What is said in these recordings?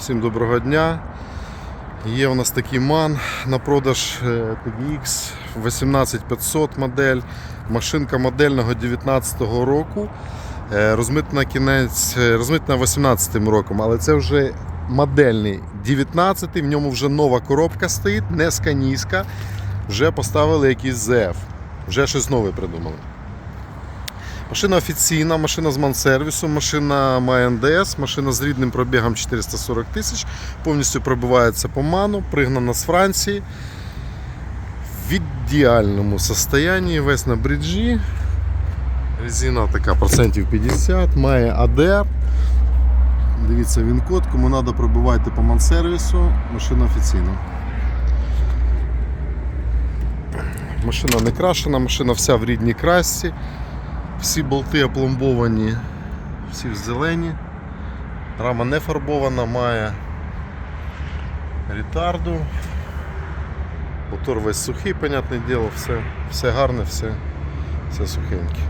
Всім доброго дня. Є у нас такий ман на продаж е, TGX 18500 модель. Машинка модельного 19 року. Е, Розмитна кінець, е, розмитна 18 роком, але це вже модельний 19-й, в ньому вже нова коробка стоїть, не сканійська. Вже поставили якийсь ZF. Вже щось нове придумали. Машина офіційна, машина з мансервісу, машина має НДС, машина з рідним пробігом 440 тисяч, повністю пробивається по ману, пригнана з Франції. В ідеальному состоянні, весь на бриджі. Резина така процентів 50, має АДР. Дивіться він код, кому треба пробивайте по мансервісу, машина офіційна. Машина не крашена, машина вся в рідній красці. Всі болти опломбовані, всі в зелені. Рама не фарбована, має ретарду. Мотор весь сухий, понятне діло, все, все гарне, все, все сухеньке.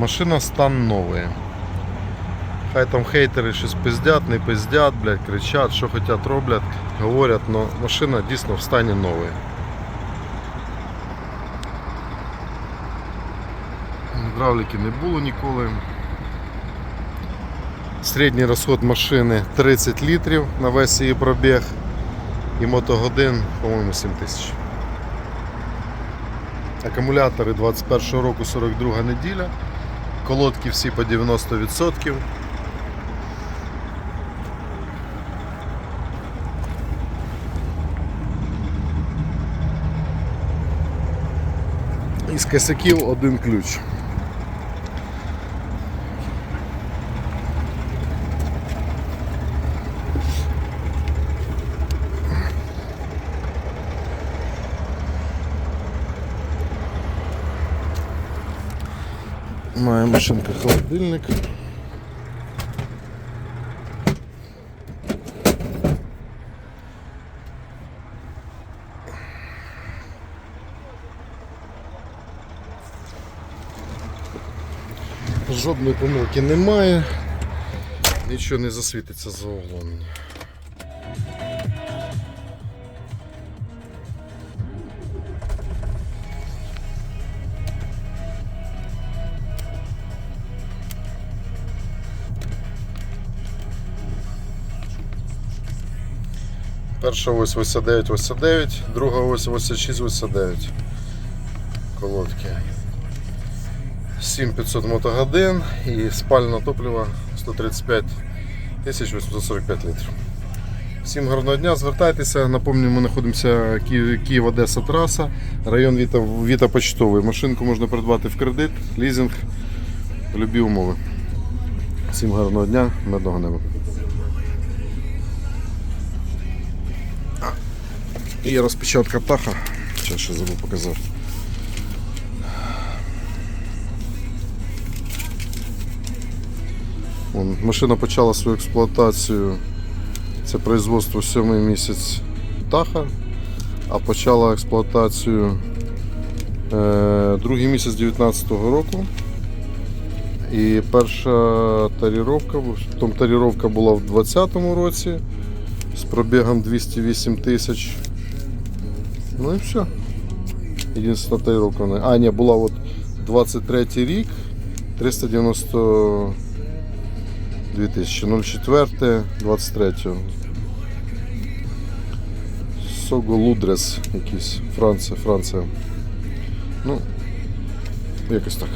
Машина стан новий. Хай там хейтери щось пиздять, не пиздять, блядь, кричать, що хочуть роблять, говорять, але машина дійсно в стані нової. Гідравліки не було ніколи. Середній розход машини 30 літрів на весь її пробіг і мотогодин, по-моєму, 7 тисяч. Акумулятори 21 року 42 неділя. Колодки всі по 90%. Із косяків один ключ. Має машинка холодильник. Жодної помилки немає, нічого не засвітиться за углом. Перша ось 89 89, друга ось 86 89 колодки. 7500 мотогодин і спальне топливо 135 845 літрів. Всім гарного дня, звертайтеся. Напомню, ми знаходимося Ки- Київ-Одеса траса, район Віта, Віта Почтовий. Машинку можна придбати в кредит, лізинг, любі умови. Всім гарного дня, медного неба. І розпечатка таха. Ще ще забув показати. Вон, машина почала свою експлуатацію. Це производство сьомий місяць таха, а почала експлуатацію е, другий місяць 19-го року. І перша таріровка, потім таріровка була в 20-му році з пробігом 208 тисяч. Ну і все. Таріровка. не- А, ні, була от 23 рік 392 тисячі. 04 23. Сого Лудрес якийсь. Франція, Франція. Ну, якось так.